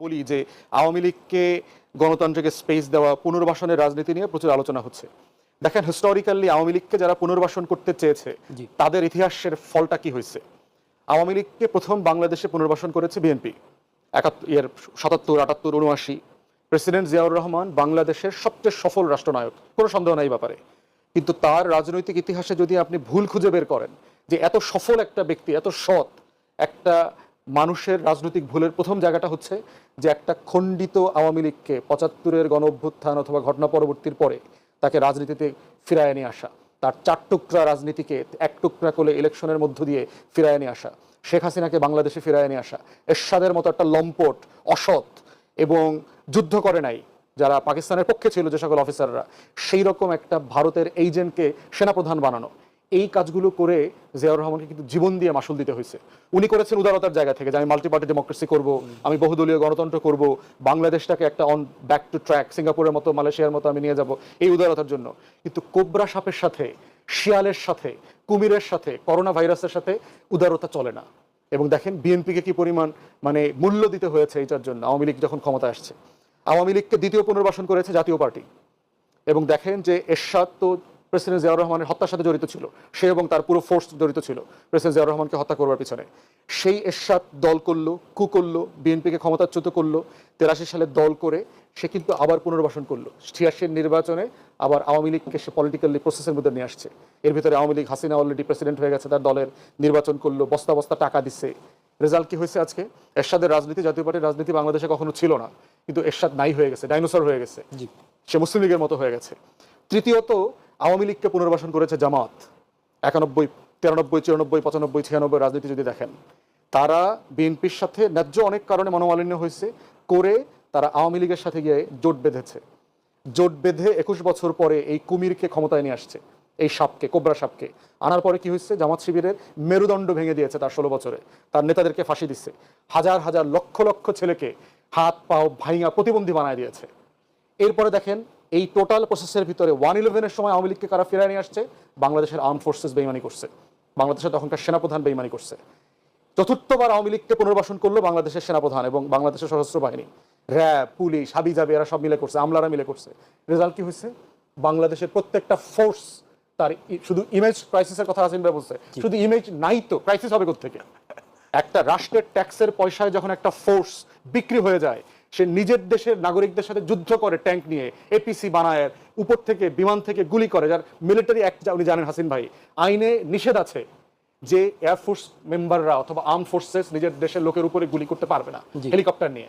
বলি যে আওয়ামী লীগকে গণতন্ত্রকে স্পেস দেওয়া পুনর্বাসনের রাজনীতি নিয়ে প্রচুর আলোচনা হচ্ছে। দেখেন হিস্টোরিক্যালি আওয়ামী লীগকে যারা পুনর্বাসন করতে চেয়েছে তাদের ইতিহাসের ফলটা কি হয়েছে? আওয়ামী লীগকে প্রথম বাংলাদেশে পুনর্বাসন করেছে বিএনপি একাত্তর এর সাতাত্তর আটাত্তর উনআশি। প্রেসিডেন্ট জিয়াউর রহমান বাংলাদেশের সবচেয়ে সফল রাষ্ট্রনায়ক। কোনো সন্দেহ নাই ব্যাপারে। কিন্তু তার রাজনৈতিক ইতিহাসে যদি আপনি ভুল খুঁজে বের করেন যে এত সফল একটা ব্যক্তি এত সৎ একটা মানুষের রাজনৈতিক ভুলের প্রথম জায়গাটা হচ্ছে যে একটা খণ্ডিত আওয়ামী লীগকে পঁচাত্তরের গণ অভ্যুত্থান অথবা ঘটনা পরবর্তীর পরে তাকে রাজনীতিতে ফিরায় নিয়ে আসা, তার চার টুকরা রাজনীতিকে এক টুকরা করে ইলেকশনের মধ্য দিয়ে ফিরায় নিয়ে আসা, শেখ হাসিনাকে বাংলাদেশে ফিরায় নিয়ে আসা, এরশাদের মতো একটা লম্পট, অসৎ এবং যুদ্ধ করে নাই যারা পাকিস্তানের পক্ষে ছিল যে সকল অফিসাররা, সেই রকম একটা ভারতের এজেন্টকে সেনাপ্রধান বানানো। এই কাজগুলো করে জিয়াউর রহমানকে কিন্তু জীবন দিয়ে মাসুল দিতে হয়েছে। উনি করেছেন উদারতার জায়গা থেকে যে আমি মাল্টি পার্টি ডেমোক্রেসি করব, আমি বহুদলীয় গণতন্ত্র করব, বাংলাদেশটাকে একটা অন ব্যাক টু ট্র্যাক সিঙ্গাপুরের মতো, মালয়েশিয়ার মতো আমি নিয়ে যাব, এই উদারতার জন্য। কিন্তু কোবরা সাপের সাথে, শিয়ালের সাথে, কুমিরের সাথে করোনা ভাইরাসের সাথে উদারতা চলে না। এবং দেখেন বিএনপিকে কি পরিমাণ মানে মূল্য দিতে হয়েছে এইটার জন্য, আওয়ামী লীগ যখন ক্ষমতা আসছে। আওয়ামী লীগকে দ্বিতীয় পুনর্বাসন করেছে জাতীয় পার্টি। এবং দেখেন যে এরশাদ তো প্রেসিডেন্ট জিয়াউর রহমানের হত্যার সাথে জড়িত ছিল। সে এবং তার পুরো ফোর্স জড়িত ছিল। প্রেসিডেন্ট জিয়াউর রহমানকে হত্যা করবার পিছনে। সেই এরশাদ দল করল কু করল বিএনপিকে ক্ষমতাচ্যুত করল। তেরাশি সালে দল করে সে কিন্তু আবার পুনর্বাসন করল। ছিয়াশির নির্বাচনে আবার আওয়ামী লীগকে সে পলিটিক্যালি প্রসেসের মধ্যে নিয়ে আসছে। এর ভিতরে আওয়ামী লীগ হাসিনা অলরেডি প্রেসিডেন্ট হয়ে গেছে তার দলের নির্বাচন করল বস্তা বস্তা টাকা দিচ্ছে রেজাল্ট কি হয়েছে আজকে? এরশাদের রাজনীতি জাতীয় পার্টির রাজনীতি বাংলাদেশে কখনো ছিল না। কিন্তু এরশাদ নাই হয়ে গেছে ডাইনোসর হয়ে গেছে। জি। সে মুসলিম লীগের মতো হয়ে গেছে। তৃতীয়ত আওয়ামী লীগকে পুনর্বাসন করেছে জামাত। একানব্বই, তিরানব্বই, চুরানব্বই, পঁচানব্বই, ছিয়ানব্বই রাজনীতি যদি দেখেন, তারা বিএনপির সাথে ন্যায্য অনেক কারণে মনোমালিন্য হয়েছে করে তারা আওয়ামী লীগের সাথে গিয়ে জোট বেঁধেছে। জোট বেঁধে একুশ বছর পরে এই কুমিরকে ক্ষমতায় নিয়ে আসছে, এই সাপকে, কোবরা সাপকে। আনার পরে কি হয়েছে? জামাত শিবিরের মেরুদণ্ড ভেঙে দিয়েছে তার ষোলো বছরে। তার নেতাদেরকে ফাঁসি দিচ্ছে। হাজার হাজার লক্ষ লক্ষ ছেলেকে হাত, পাও ভাইঙা প্রতিবন্ধী বানায় দিয়েছে। এরপরে দেখেন এই টোটাল প্রসেসের ভিতরে ওয়ান ইলেভেনের সময় আওয়ামী লীগকে কারা ফিরায় নিয়ে আসছে? বাংলাদেশের আর্ম ফোর্সেস বেইমানি করছে। বাংলাদেশের তখনকার সেনাপ্রধান বেইমানি করছে। চতুর্থবার আওয়ামী লীগকে পুনর্বাসন করল বাংলাদেশের সেনাপ্রধান এবং বাংলাদেশের সশস্ত্র বাহিনী। র্যাব পুলিশ হাবিজাবি এরা সব মিলে করছে আমলারা মিলে করছে। রেজাল্ট কি হয়েছে? বাংলাদেশের প্রত্যেকটা ফোর্স তার শুধু ইমেজ ক্রাইসিসের কথা আসেন বলছে। শুধু ইমেজ নাই তো ক্রাইসিস হবে থেকে একটা রাষ্ট্রের ট্যাক্সের পয়সায় যখন একটা ফোর্স বিক্রি হয়ে যায় সে নিজের দেশের নাগরিকদের সাথে যুদ্ধ করে ট্যাঙ্ক নিয়ে এপিসি বানায় উপর থেকে বিমান থেকে গুলি করে যার মিলিটারি অ্যাক্ট উনি জানেন হাসিন ভাই। আইনে নিষেধ আছে যে এয়ারফোর্স মেম্বাররা অথবা আর্ম ফোর্সেস নিজের দেশের লোকের উপরে গুলি করতে পারবে না হেলিকপ্টার নিয়ে।